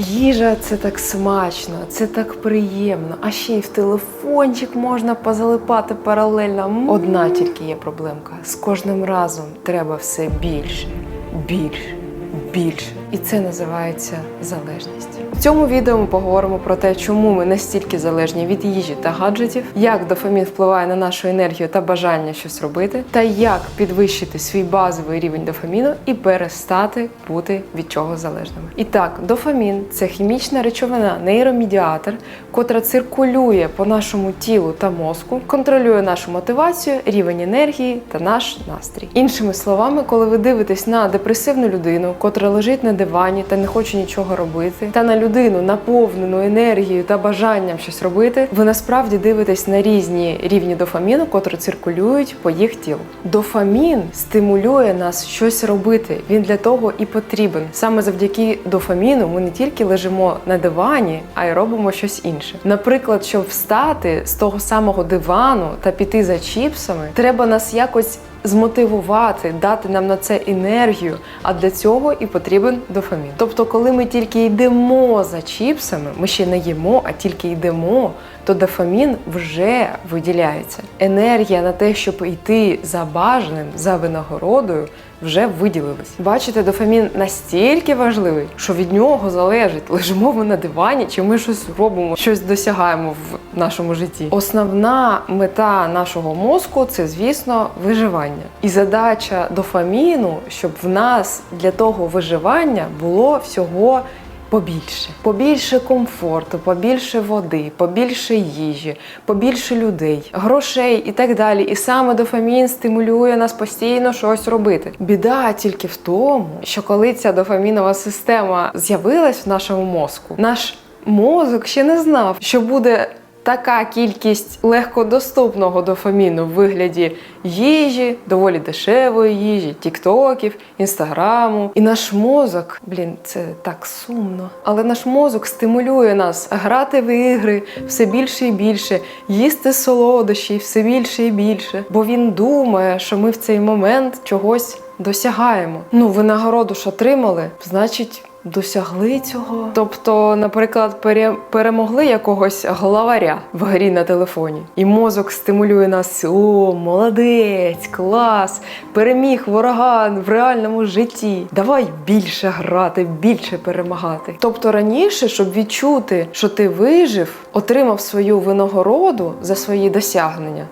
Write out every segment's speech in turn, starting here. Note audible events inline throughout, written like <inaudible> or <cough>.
Їжа це так смачно, це так приємно. А ще й в телефончик можна позалипати паралельно. Одна тільки є проблемка. З кожним разом треба все більше, більше, більше. І це називається залежність. В цьому відео ми поговоримо про те, чому ми настільки залежні від їжі та гаджетів, як дофамін впливає на нашу енергію та бажання щось робити, та як підвищити свій базовий рівень дофаміну і перестати бути від чого залежними. І так, дофамін це хімічна речовина, нейромедіатор, котра циркулює по нашому тілу та мозку, контролює нашу мотивацію, рівень енергії та наш настрій. Іншими словами, коли ви дивитесь на депресивну людину, котра лежить на дивані та не хоче нічого робити, та на людину наповнену енергією та бажанням щось робити, ви насправді дивитесь на різні рівні дофаміну, котрі циркулюють по їх тілу. Дофамін стимулює нас щось робити. Він для того і потрібен. Саме завдяки дофаміну ми не тільки лежимо на дивані, а й робимо щось інше. Наприклад, щоб встати з того самого дивану та піти за чіпсами, треба нас якось змотивувати, дати нам на це енергію. А для цього і потрібен дофамін. Тобто, коли ми тільки йдемо за чіпсами, ми ще не їмо, а тільки йдемо, то дофамін вже виділяється. Енергія на те, щоб йти за бажаним, за винагородою. Вже виділились. Бачите, дофамін настільки важливий, що від нього залежить, <laughs> лежимо ми на дивані, чи ми щось робимо, щось досягаємо в нашому житті. Основна мета нашого мозку це, звісно, виживання. І задача дофаміну, щоб в нас для того виживання було всього. Побільше, побільше комфорту, побільше води, побільше їжі, побільше людей, грошей і так далі. І саме дофамін стимулює нас постійно щось робити. Біда тільки в тому, що коли ця дофамінова система з'явилась в нашому мозку, наш мозок ще не знав, що буде така кількість легкодоступного дофаміну в вигляді їжі, доволі дешевої їжі, тіктоків, інстаграму. І наш мозок, блін, це так сумно. Але наш мозок стимулює нас грати в ігри все більше і більше, їсти солодощі все більше і більше. Бо він думає, що ми в цей момент чогось досягаємо. Ну, винагороду ж отримали, значить. Досягли цього. Тобто, наприклад, пере- перемогли якогось главаря в грі на телефоні, і мозок стимулює нас: о, молодець, клас, переміг ворога в реальному житті. Давай більше грати, більше перемагати. Тобто раніше, щоб відчути, що ти вижив, отримав свою винагороду за свої досягнення.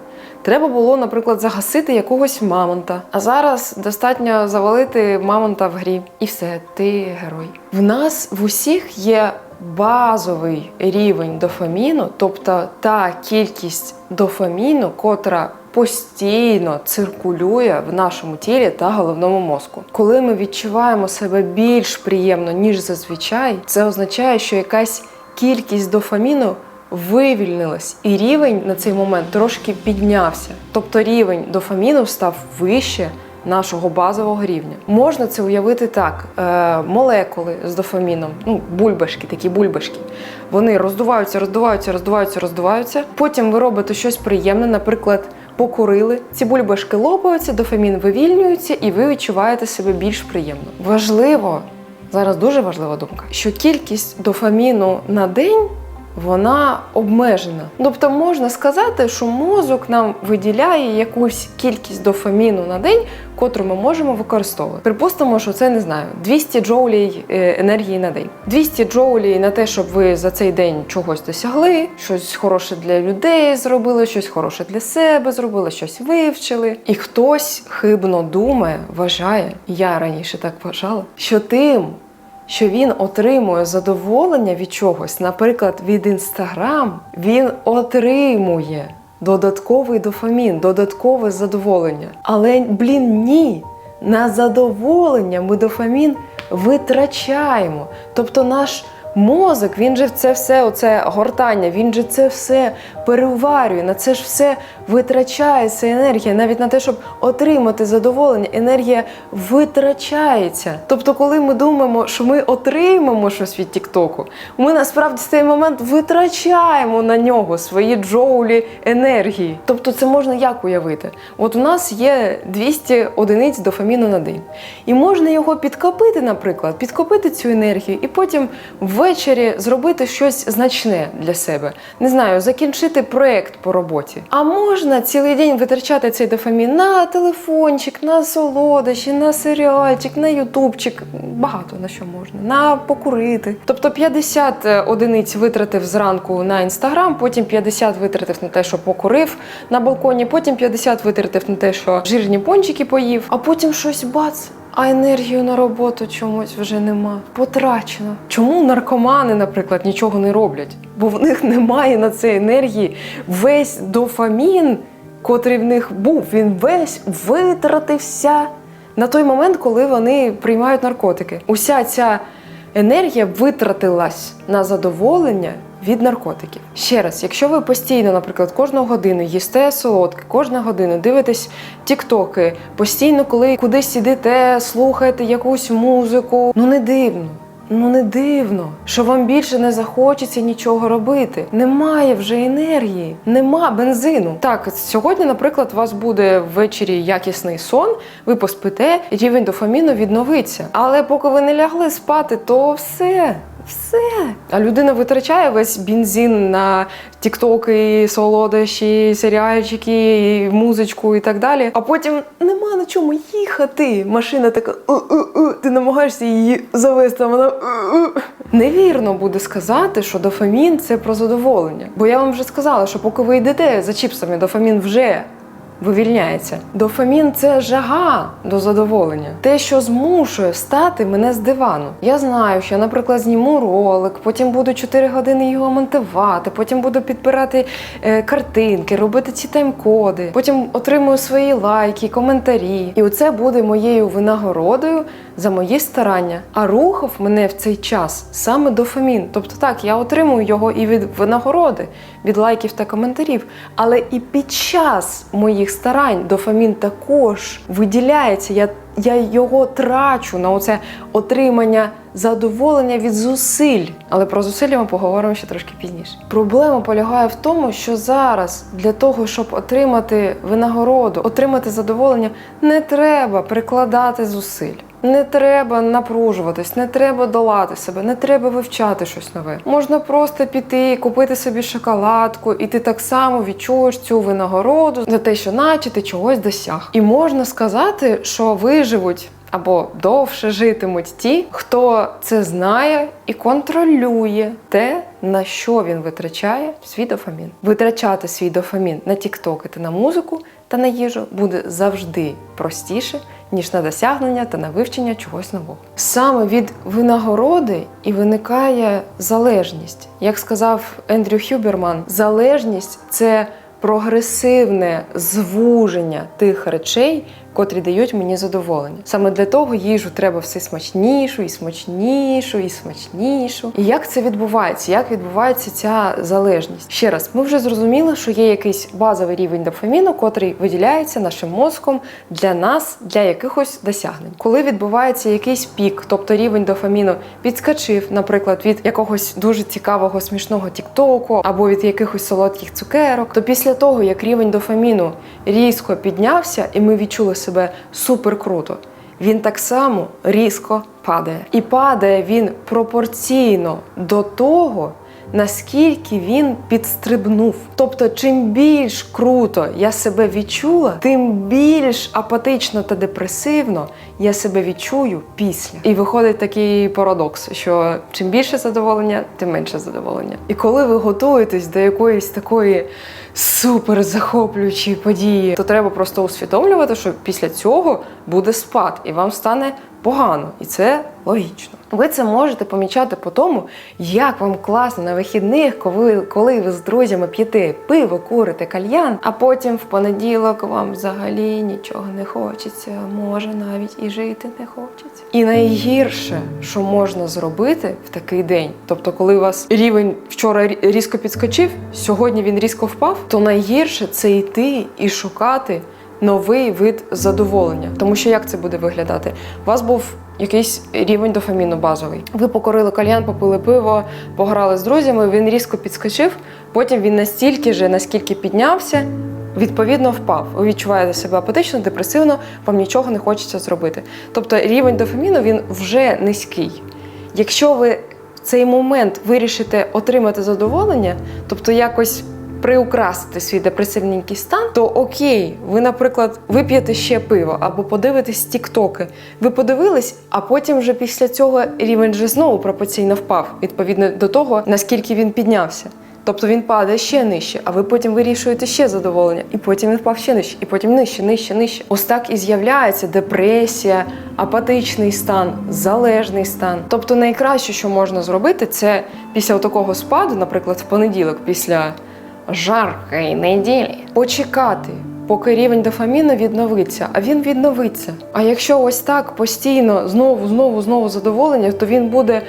Треба було, наприклад, загасити якогось мамонта. А зараз достатньо завалити мамонта в грі. І все, ти герой. В нас в усіх є базовий рівень дофаміну, тобто та кількість дофаміну, котра постійно циркулює в нашому тілі та головному мозку. Коли ми відчуваємо себе більш приємно, ніж зазвичай, це означає, що якась кількість дофаміну вивільнилась, і рівень на цей момент трошки піднявся. Тобто рівень дофаміну став вище нашого базового рівня. Можна це уявити так: е, молекули з дофаміном, ну бульбашки, такі бульбашки. Вони роздуваються, роздуваються, роздуваються, роздуваються. Потім ви робите щось приємне, наприклад. Покурили, ці бульбашки лопаються, дофамін вивільнюється, і ви відчуваєте себе більш приємно. Важливо, зараз дуже важлива думка, що кількість дофаміну на день вона обмежена. Тобто можна сказати, що мозок нам виділяє якусь кількість дофаміну на день, котру ми можемо використовувати. Припустимо, що це не знаю 200 джоулей е, енергії на день. 200 джоулей на те, щоб ви за цей день чогось досягли, щось хороше для людей зробили, щось хороше для себе зробили, щось вивчили. І хтось хибно думає, вважає, я раніше так вважала, що тим що він отримує задоволення від чогось, наприклад, від інстаграм, він отримує додатковий дофамін, додаткове задоволення. Але, блін, ні. На задоволення ми дофамін витрачаємо. Тобто наш мозок, він же це все, оце гортання, він же це все переварює, на це ж все витрачається енергія. Навіть на те, щоб отримати задоволення, енергія витрачається. Тобто, коли ми думаємо, що ми отримаємо щось від Тіктоку, ми насправді в цей момент витрачаємо на нього свої джоулі енергії. Тобто, це можна як уявити? От у нас є 200 одиниць дофаміну на день, і можна його підкопити, наприклад, підкопити цю енергію, і потім ввечері ввечері зробити щось значне для себе. Не знаю, закінчити проект по роботі. А можна цілий день витрачати цей дофамін на телефончик, на солодощі, на серіальчик, на ютубчик. Багато на що можна, на покурити. Тобто 50 одиниць витратив зранку на інстаграм, потім 50 витратив на те, що покурив на балконі, потім 50 витратив на те, що жирні пончики поїв, а потім щось бац. А енергію на роботу чомусь вже нема. Потрачено. Чому наркомани, наприклад, нічого не роблять? Бо в них немає на це енергії. Весь дофамін, котрий в них був, він весь витратився на той момент, коли вони приймають наркотики. Уся ця енергія витратилась на задоволення від наркотиків. Ще раз, якщо ви постійно, наприклад, кожну годину їсте солодке, кожну годину дивитесь тіктоки, постійно, коли кудись ідете, слухаєте якусь музику, ну не дивно. Ну не дивно, що вам більше не захочеться нічого робити. Немає вже енергії, нема бензину. Так, сьогодні, наприклад, у вас буде ввечері якісний сон, ви поспите, і рівень дофаміну відновиться. Але поки ви не лягли спати, то все. Все. А людина витрачає весь бензин на тіктоки, солодощі, серіальчики, музичку і так далі. А потім нема на чому їхати. Машина така, «У-у-у», ти намагаєшся її завести, а вона «У-у». невірно буде сказати, що дофамін це про задоволення. Бо я вам вже сказала, що поки ви йдете за чіпсами, дофамін вже вивільняється. Дофамін це жага до задоволення. Те, що змушує встати мене з дивану. Я знаю, що наприклад, зніму ролик, потім буду 4 години його монтувати, потім буду підбирати е, картинки, робити ці тайм-коди, потім отримую свої лайки, коментарі. І оце буде моєю винагородою за мої старання. А рухав мене в цей час саме дофамін. Тобто так, я отримую його і від винагороди, від лайків та коментарів. Але і під час моїх старань дофамін також виділяється. Я, я його трачу на оце отримання задоволення від зусиль. Але про зусилля ми поговоримо ще трошки пізніше. Проблема полягає в тому, що зараз для того, щоб отримати винагороду, отримати задоволення, не треба прикладати зусиль. Не треба напружуватись, не треба долати себе, не треба вивчати щось нове. Можна просто піти, купити собі шоколадку, і ти так само відчуєш цю винагороду за те, що наче ти чогось досяг. І можна сказати, що виживуть або довше житимуть ті, хто це знає і контролює те, на що він витрачає свій дофамін. Витрачати свій дофамін на тіктоки та на музику та на їжу буде завжди простіше, ніж на досягнення та на вивчення чогось нового. Саме від винагороди і виникає залежність. Як сказав Ендрю Хюберман, залежність це прогресивне звуження тих речей, котрі дають мені задоволення. Саме для того їжу треба все смачнішу, і смачнішу, і смачнішу. І як це відбувається? Як відбувається ця залежність? Ще раз, ми вже зрозуміли, що є якийсь базовий рівень дофаміну, котрий виділяється нашим мозком для нас, для якихось досягнень. Коли відбувається якийсь пік, тобто рівень дофаміну підскочив, наприклад, від якогось дуже цікавого смішного тіктоку або від якихось солодких цукерок, то після того, як рівень дофаміну різко піднявся, і ми відчули себе супер круто, він так само різко падає. І падає він пропорційно до того, наскільки він підстрибнув. Тобто, чим більш круто я себе відчула, тим більш апатично та депресивно я себе відчую після. І виходить такий парадокс, що чим більше задоволення, тим менше задоволення. І коли ви готуєтесь до якоїсь такої супер захоплюючої події, то треба просто усвідомлювати, що після цього буде спад, і вам стане погано, і це логічно. Ви це можете помічати по тому, як вам класно на вихідних, коли, коли ви з друзями п'єте пиво, курите кальян, а потім в понеділок вам взагалі нічого не хочеться, може навіть і жити не хочеться. І найгірше, що можна зробити в такий день, тобто, коли у вас рівень вчора різко підскочив, сьогодні він різко впав, то найгірше це йти і шукати новий вид задоволення. Тому що як це буде виглядати? У вас був якийсь рівень дофаміну базовий. Ви покорили кальян, попили пиво, пограли з друзями, він різко підскочив, потім він настільки же, наскільки піднявся. Відповідно, впав. Ви відчуваєте себе апатично, депресивно, вам нічого не хочеться зробити. Тобто рівень дофаміну він вже низький. Якщо ви в цей момент вирішите отримати задоволення, тобто якось приукрасити свій депресивненький стан, то окей, ви, наприклад, вип'єте ще пиво або подивитесь тіктоки. Ви подивились, а потім вже після цього рівень вже знову пропорційно впав, відповідно до того, наскільки він піднявся. Тобто він падає ще нижче, а ви потім вирішуєте ще задоволення, і потім він впав ще нижче, і потім нижче, нижче, нижче. Ось так і з'являється депресія, апатичний стан, залежний стан. Тобто, найкраще, що можна зробити, це після такого спаду, наприклад, в понеділок, після жаркої неділі, почекати. Поки рівень дофаміну відновиться, а він відновиться. А якщо ось так постійно знову, знову, знову задоволення, то він буде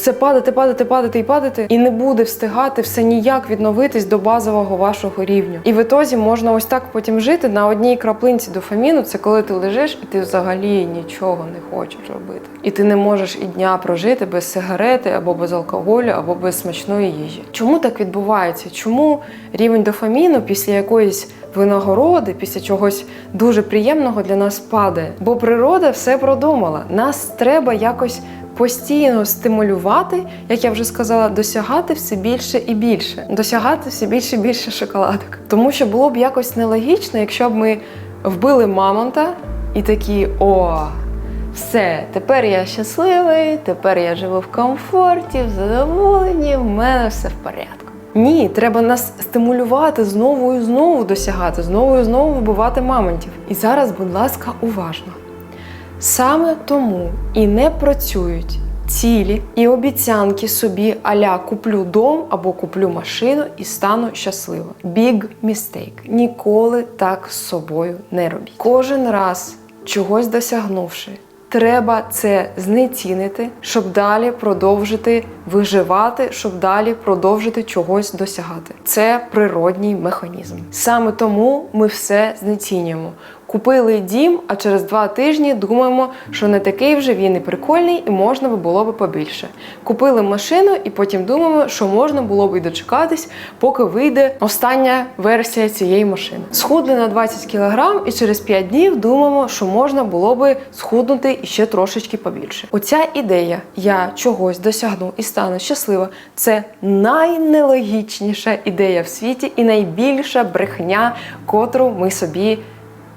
все падати, падати, падати і падати, і не буде встигати все ніяк відновитись до базового вашого рівня. І в ітозі можна ось так потім жити на одній краплинці дофаміну. Це коли ти лежиш і ти взагалі нічого не хочеш робити. І ти не можеш і дня прожити без сигарети або без алкоголю, або без смачної їжі. Чому так відбувається? Чому рівень дофаміну після якоїсь винагороди, після чогось дуже приємного для нас падає? Бо природа все продумала. Нас треба якось постійно стимулювати, як я вже сказала, досягати все більше і більше, досягати все більше і більше шоколадок. Тому що було б якось нелогічно, якщо б ми вбили мамонта і такі о. Все, тепер я щасливий, тепер я живу в комфорті, в задоволенні, в мене все в порядку. Ні, треба нас стимулювати знову і знову досягати, знову і знову вбивати мамонтів. І зараз, будь ласка, уважно. Саме тому і не працюють цілі і обіцянки собі аля куплю дом або куплю машину і стану щаслива. Big mistake. Ніколи так з собою не робіть. Кожен раз чогось досягнувши. Треба це знецінити, щоб далі продовжити виживати, щоб далі продовжити чогось досягати. Це природній механізм. Саме тому ми все знецінюємо. Купили дім, а через два тижні думаємо, що не такий вже він і прикольний, і можна би було би побільше. Купили машину, і потім думаємо, що можна було б і дочекатись, поки вийде остання версія цієї машини. Схудли на 20 кг, і через 5 днів думаємо, що можна було би схуднути і ще трошечки побільше. Оця ідея я чогось досягну і стану щаслива. Це найнелогічніша ідея в світі і найбільша брехня, котру ми собі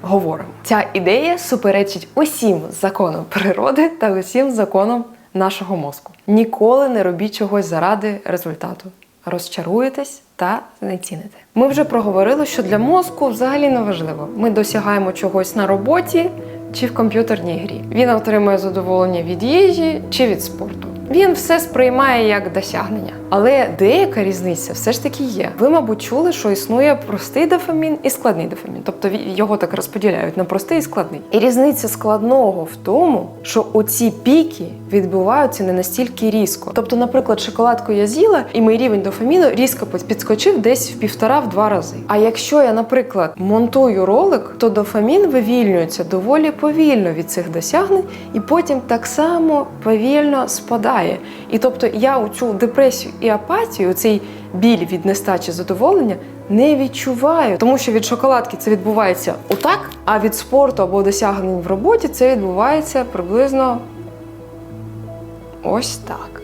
говоримо. Ця ідея суперечить усім законам природи та усім законам нашого мозку. Ніколи не робіть чогось заради результату. Розчаруєтесь та знеціните. Ми вже проговорили, що для мозку взагалі не важливо. Ми досягаємо чогось на роботі чи в комп'ютерній грі. Він отримує задоволення від їжі чи від спорту. Він все сприймає як досягнення. Але деяка різниця все ж таки є. Ви, мабуть, чули, що існує простий дофамін і складний дофамін. Тобто його так розподіляють на простий і складний. І різниця складного в тому, що оці піки відбуваються не настільки різко. Тобто, наприклад, шоколадку я з'їла, і мій рівень дофаміну різко підскочив десь в півтора-в два рази. А якщо я, наприклад, монтую ролик, то дофамін вивільнюється доволі повільно від цих досягнень, і потім так само повільно спадає. І тобто я у цю депресію і апатію, цей біль від нестачі задоволення. Не відчуваю, тому що від шоколадки це відбувається отак, а від спорту або досягнень в роботі це відбувається приблизно ось так.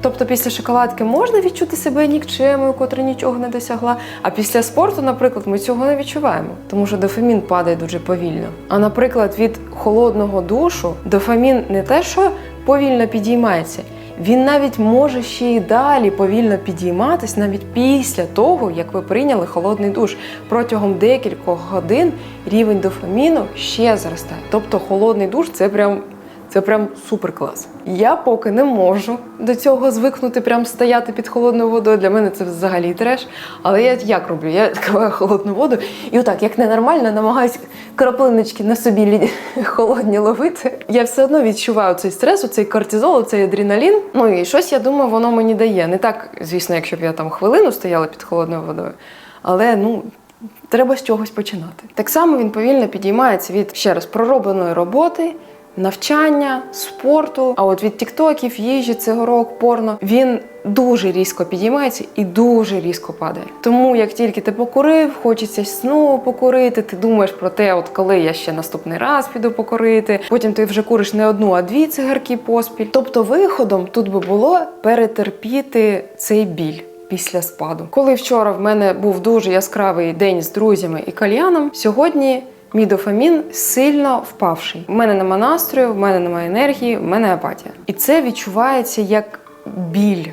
Тобто після шоколадки можна відчути себе нікчемою, котра нічого не досягла. А після спорту, наприклад, ми цього не відчуваємо, тому що дофамін падає дуже повільно. А наприклад, від холодного душу дофамін не те, що повільно підіймається. Він навіть може ще й далі повільно підійматись навіть після того, як ви прийняли холодний душ. Протягом декількох годин рівень дофаміну ще зростає. Тобто холодний душ це прям це прям супер клас. Я поки не можу до цього звикнути, прям стояти під холодною водою. Для мене це взагалі треш. Але я як роблю? Я відкриваю холодну воду і отак, як ненормально, намагаюся краплиночки на собі лі- <laughs> холодні ловити. Я все одно відчуваю цей стрес, цей кортизол, цей адреналін. Ну і щось я думаю, воно мені дає. Не так, звісно, якщо б я там хвилину стояла під холодною водою. Але ну. Треба з чогось починати. Так само він повільно підіймається від ще раз проробленої роботи, навчання, спорту. А от від тіктоків, їжі, цигарок, порно він дуже різко підіймається і дуже різко падає. Тому як тільки ти покурив, хочеться знову покурити. Ти думаєш про те, от коли я ще наступний раз піду покурити. Потім ти вже куриш не одну, а дві цигарки поспіль. Тобто, виходом тут би було перетерпіти цей біль. Після спаду, коли вчора в мене був дуже яскравий день з друзями і кальяном, сьогодні мій дофамін сильно впавший. У мене нема настрою, в мене немає енергії, в мене апатія. І це відчувається як біль.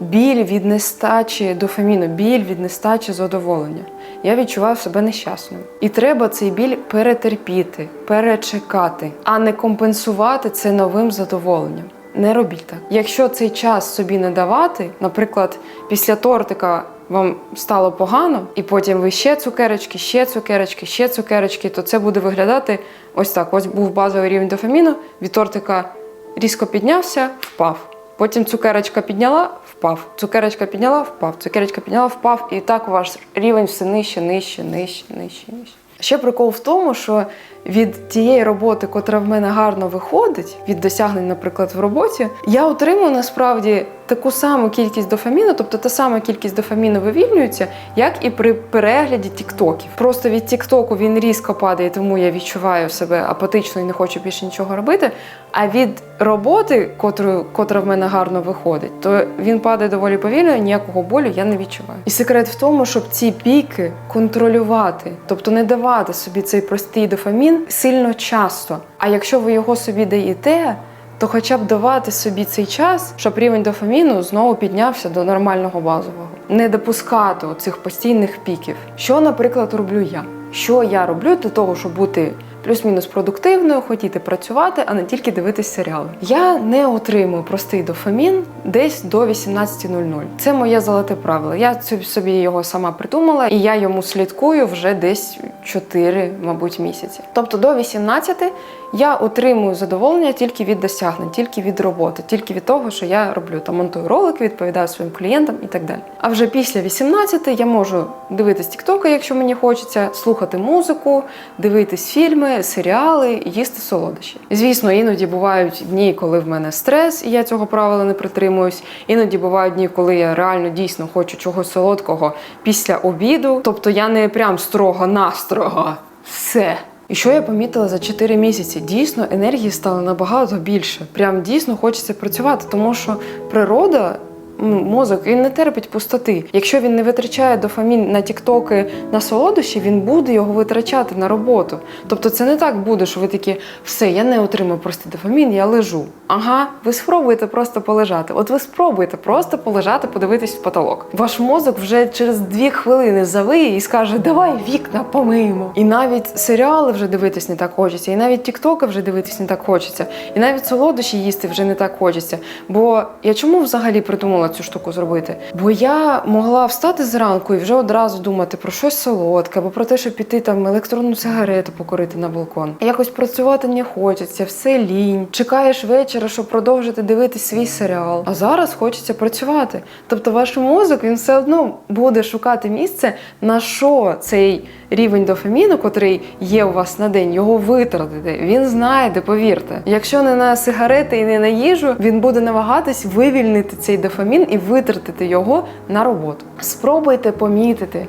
Біль від нестачі дофаміну, біль від нестачі задоволення. Я відчуваю себе нещасною. І треба цей біль перетерпіти, перечекати, а не компенсувати це новим задоволенням. Не робіть так. Якщо цей час собі не давати, наприклад, після тортика вам стало погано, і потім ви ще цукерочки, ще цукерочки, ще цукерочки, то це буде виглядати ось так. Ось був базовий рівень дофаміну, від тортика різко піднявся, впав. Потім цукерочка підняла, впав. Цукерочка підняла, впав. Цукерочка підняла, впав. І так ваш рівень все нижче, нижче, нижче, нижче, нижче. Ще прикол в тому, що від тієї роботи, котра в мене гарно виходить, від досягнень, наприклад, в роботі, я отримую насправді таку саму кількість дофаміну, тобто та сама кількість дофаміну вивільнюється, як і при перегляді тіктоків. Просто від тіктоку він різко падає, тому я відчуваю себе апатично і не хочу більше нічого робити. А від роботи, котру, котра в мене гарно виходить, то він падає доволі повільно, ніякого болю я не відчуваю. І секрет в тому, щоб ці піки контролювати, тобто не давати собі цей простий дофамін сильно часто. А якщо ви його собі даєте, то хоча б давати собі цей час, щоб рівень дофаміну знову піднявся до нормального базового. Не допускати цих постійних піків. Що, наприклад, роблю я? Що я роблю для того, щоб бути плюс-мінус продуктивною, хотіти працювати, а не тільки дивитись серіали. Я не отримую простий дофамін десь до 18.00. Це моє золоте правило. Я собі його сама придумала, і я йому слідкую вже десь 4, мабуть, місяці. Тобто до 18 я отримую задоволення тільки від досягнень, тільки від роботи, тільки від того, що я роблю там монтую ролики, відповідаю своїм клієнтам і так далі. А вже після 18 я можу дивитись тіктоки, якщо мені хочеться, слухати музику, дивитись фільми, серіали, їсти солодощі. Звісно, іноді бувають дні, коли в мене стрес, і я цього правила не притримуюсь. Іноді бувають дні, коли я реально дійсно хочу чогось солодкого після обіду. Тобто я не прям строго настрого. Все. І що я помітила за 4 місяці? Дійсно, енергії стало набагато більше. Прям дійсно хочеться працювати, тому що природа. Ну, Мозок він не терпить пустоти. Якщо він не витрачає дофамін на тіктоки на солодощі, він буде його витрачати на роботу. Тобто це не так буде, що ви такі все, я не отримав простий дофамін, я лежу. Ага, ви спробуєте просто полежати. От ви спробуєте просто полежати, подивитись в потолок. Ваш мозок вже через дві хвилини завиє і скаже: Давай вікна помиємо. І навіть серіали вже дивитись не так хочеться, і навіть тіктоки вже дивитись не так хочеться, і навіть солодощі їсти вже не так хочеться. Бо я чому взагалі придумала цю штуку зробити? Бо я могла встати зранку і вже одразу думати про щось солодке, або про те, щоб піти там електронну сигарету покурити на балкон. Якось працювати не хочеться, все лінь. Чекаєш вечора, щоб продовжити дивитись свій серіал. А зараз хочеться працювати. Тобто ваш мозок він все одно буде шукати місце, на що цей рівень дофаміну, котрий є у вас на день, його витратити. Він знайде, повірте. Якщо не на сигарети і не на їжу, він буде намагатись вивільнити цей дофамін і витратити його на роботу. Спробуйте помітити,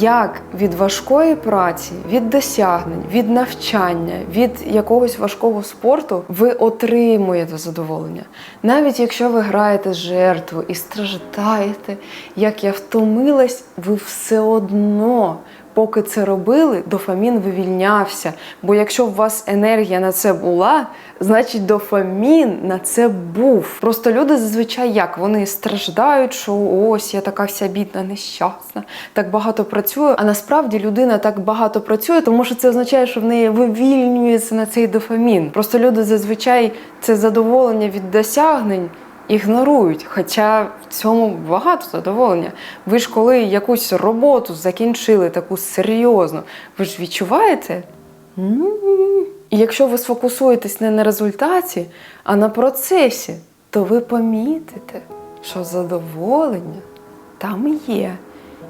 як від важкої праці, від досягнень, від навчання, від якогось важкого спорту ви отримуєте задоволення. Навіть якщо ви граєте жертву і страждаєте, як я втомилась, ви все одно. Поки це робили, дофамін вивільнявся. Бо якщо у вас енергія на це була, значить дофамін на це був. Просто люди зазвичай як вони страждають, що ось я така вся бідна, нещасна, так багато працюю. А насправді людина так багато працює, тому що це означає, що в неї вивільнюється на цей дофамін. Просто люди зазвичай це задоволення від досягнень ігнорують, хоча в цьому багато задоволення. Ви ж коли якусь роботу закінчили, таку серйозну, ви ж відчуваєте? І якщо ви сфокусуєтесь не на результаті, а на процесі, то ви помітите, що задоволення там є.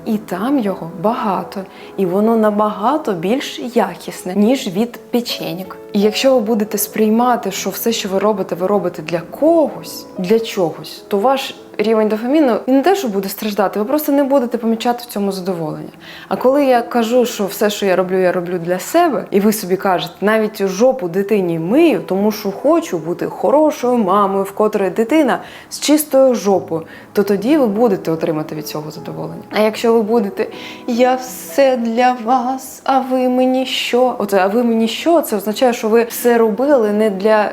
І там його багато, і воно набагато більш якісне, ніж від печеньок. І якщо ви будете сприймати, що все, що ви робите, ви робите для когось, для чогось, то ваш рівень дофаміну він не те, що буде страждати, ви просто не будете помічати в цьому задоволення. А коли я кажу, що все, що я роблю, я роблю для себе, і ви собі кажете, навіть жопу дитині мию, тому що хочу бути хорошою мамою, в котрої дитина з чистою жопою, то тоді ви будете отримати від цього задоволення. А якщо ви будете я все для вас, а ви мені що? Оце, а ви мені що? Це означає, що ви все робили не для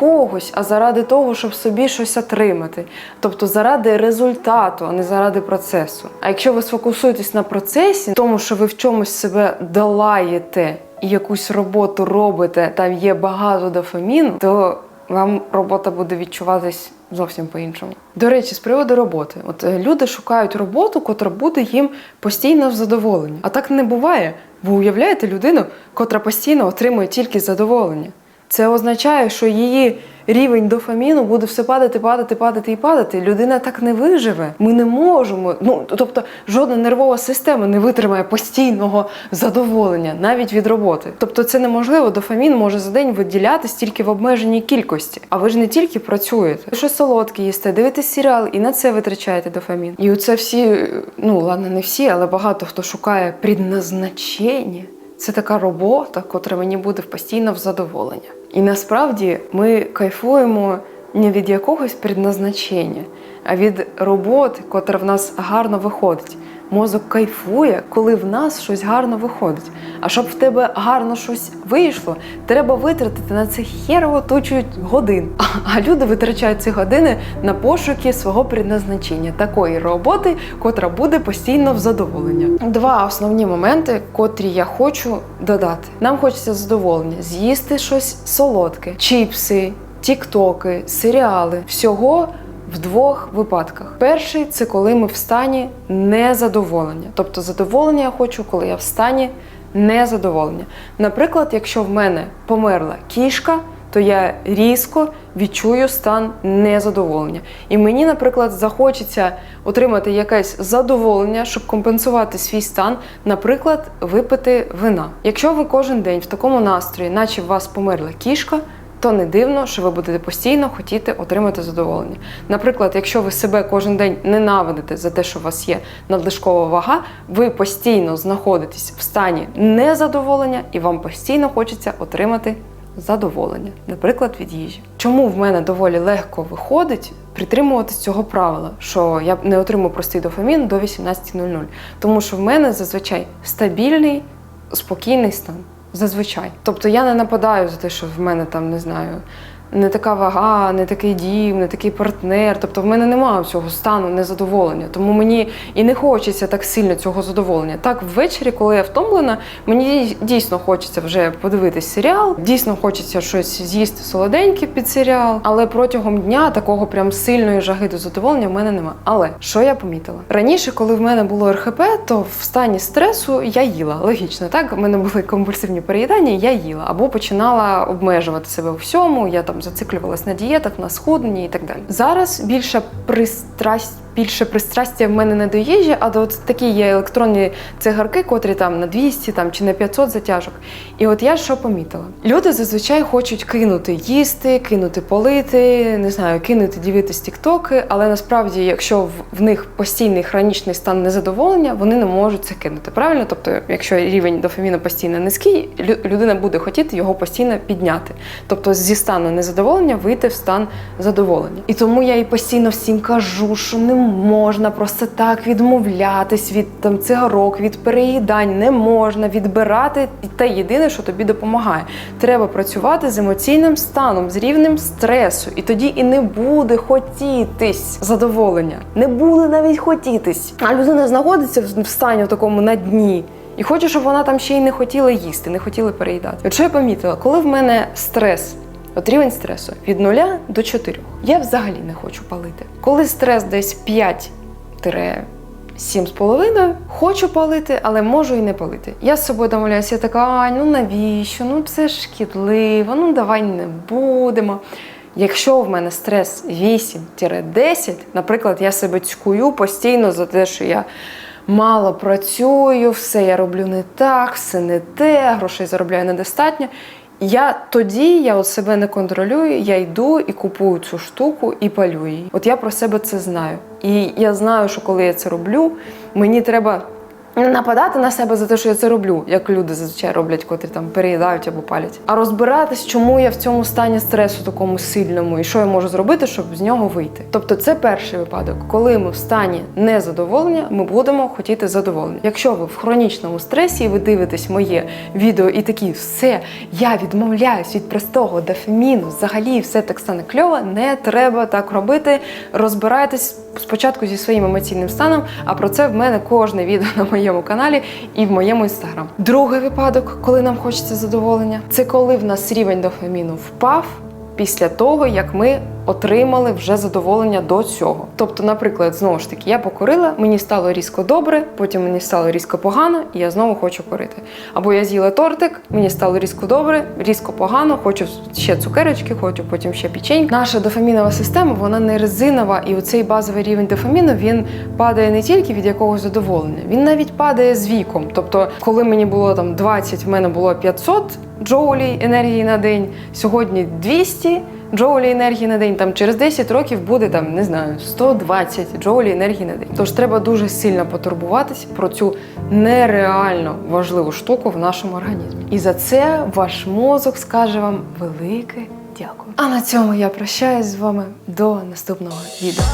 когось, а заради того, щоб собі щось отримати. Тобто заради результату, а не заради процесу. А якщо ви сфокусуєтесь на процесі, тому що ви в чомусь себе долаєте і якусь роботу робите, там є багато дофаміну, то вам робота буде відчуватись зовсім по-іншому. До речі, з приводу роботи, от е, люди шукають роботу, котра буде їм постійно в задоволенні. А так не буває. Ви уявляєте людину, котра постійно отримує тільки задоволення. Це означає, що її рівень дофаміну буде все падати, падати, падати і падати. Людина так не виживе. Ми не можемо. Ну тобто, жодна нервова система не витримає постійного задоволення навіть від роботи. Тобто, це неможливо. Дофамін може за день виділятись тільки в обмеженій кількості. А ви ж не тільки працюєте. Щось солодке їсте, дивитесь серіал і на це витрачаєте дофамін. І оце всі, ну ладно, не всі, але багато хто шукає предназначення. Це така робота, котра мені буде постійно в задоволення. І насправді ми кайфуємо не від якогось предназначення, а від роботи, котра в нас гарно виходить. Мозок кайфує, коли в нас щось гарно виходить. А щоб в тебе гарно щось вийшло, треба витратити на це херово тучу годин. <laughs> А, люди витрачають ці години на пошуки свого предназначення, такої роботи, котра буде постійно в задоволення. Два основні моменти, котрі я хочу додати. Нам хочеться задоволення з'їсти щось солодке, чіпси, тіктоки, серіали. Всього в двох випадках. Перший це коли ми в стані незадоволення. Тобто задоволення я хочу, коли я в стані незадоволення. Наприклад, якщо в мене померла кішка, то я різко відчую стан незадоволення. І мені, наприклад, захочеться отримати якесь задоволення, щоб компенсувати свій стан, наприклад, випити вина. Якщо ви кожен день в такому настрої, наче в вас померла кішка, то не дивно, що ви будете постійно хотіти отримати задоволення. Наприклад, якщо ви себе кожен день ненавидите за те, що у вас є надлишкова вага, ви постійно знаходитесь в стані незадоволення, і вам постійно хочеться отримати задоволення, наприклад, від їжі. Чому в мене доволі легко виходить притримуватись цього правила, що я не отримую простий дофамін до 18.00? Тому що в мене зазвичай стабільний, спокійний стан. Зазвичай. Тобто я не нападаю за те, що в мене там не знаю. Не така вага, не такий дім, не такий партнер. Тобто в мене немає цього стану незадоволення. Тому мені і не хочеться так сильно цього задоволення. Так, ввечері, коли я втомлена, мені дійсно хочеться вже подивитись серіал, дійсно хочеться щось з'їсти солоденьке під серіал. Але протягом дня такого прям сильної жаги до задоволення в мене немає. Але що я помітила? Раніше, коли в мене було РХП, то в стані стресу я їла. Логічно, так? У мене були компульсивні переїдання, я їла або починала обмежувати себе у всьому. Я там зациклювалась на дієтах, на схудненні і так далі. Зараз більша пристрасть. Більше пристрастя в мене не до їжі, а до от такі є електронні цигарки, котрі там на 200 там, чи на 500 затяжок. І от я що помітила? Люди зазвичай хочуть кинути їсти, кинути полити, не знаю, кинути дивитись тіктоки, але насправді, якщо в, них постійний хронічний стан незадоволення, вони не можуть це кинути. Правильно? Тобто, якщо рівень дофаміну постійно низький, лю- людина буде хотіти його постійно підняти. Тобто зі стану незадоволення вийти в стан задоволення. І тому я і постійно всім кажу, що не можна просто так відмовлятись від там цигарок, від переїдань, не можна відбирати те єдине, що тобі допомагає. Треба працювати з емоційним станом, з рівнем стресу, і тоді і не буде хотітись задоволення. Не буде навіть хотітись. А людина знаходиться в в стані такому на дні. І хоче, щоб вона там ще й не хотіла їсти, не хотіла переїдати. От що я помітила, коли в мене стрес, от рівень стресу від 0 до 4, я взагалі не хочу палити. Коли стрес десь 5 7,5, хочу палити, але можу і не палити. Я з собою домовляюся, я така, Ань, ну навіщо? Ну це шкідливо, ну давай не будемо. Якщо в мене стрес 8-10, наприклад, я себе цькую постійно за те, що я мало працюю, все я роблю не так, все не те, грошей заробляю недостатньо. Я тоді я от себе не контролюю, я йду і купую цю штуку і палю її. От я про себе це знаю. І я знаю, що коли я це роблю, мені треба нападати на себе за те, що я це роблю, як люди зазвичай роблять, котрі там переїдають або палять, а розбиратись, чому я в цьому стані стресу такому сильному і що я можу зробити, щоб з нього вийти. Тобто, це перший випадок, коли ми в стані незадоволення, ми будемо хотіти задоволення. Якщо ви в хронічному стресі і ви дивитесь моє відео і такі, все, я відмовляюсь від простого дофаміну, взагалі все так стане кльово, не треба так робити. Розбирайтесь спочатку зі своїм емоційним станом, а про це в мене кожне відео на моєму каналі і в моєму інстаграм. Другий випадок, коли нам хочеться задоволення, це коли в нас рівень дофаміну впав після того, як ми отримали вже задоволення до цього. Тобто, наприклад, знову ж таки, я покорила, мені стало різко добре, потім мені стало різко погано, і я знову хочу корити. Або я з'їла тортик, мені стало різко добре, різко погано, хочу ще цукерочки, хочу потім ще печень. Наша дофамінова система вона не резинова, і оцей базовий рівень дофаміну він падає не тільки від якогось задоволення, він навіть падає з віком. Тобто, коли мені було там 20, в мене було 500 джоулей енергії на день, сьогодні 200 джоулі енергії на день. Там через 10 років буде там, не знаю, 120 джоулі енергії на день. Тож треба дуже сильно потурбуватись про цю нереально важливу штуку в нашому організмі. І за це ваш мозок скаже вам велике дякую. А на цьому я прощаюсь з вами до наступного відео.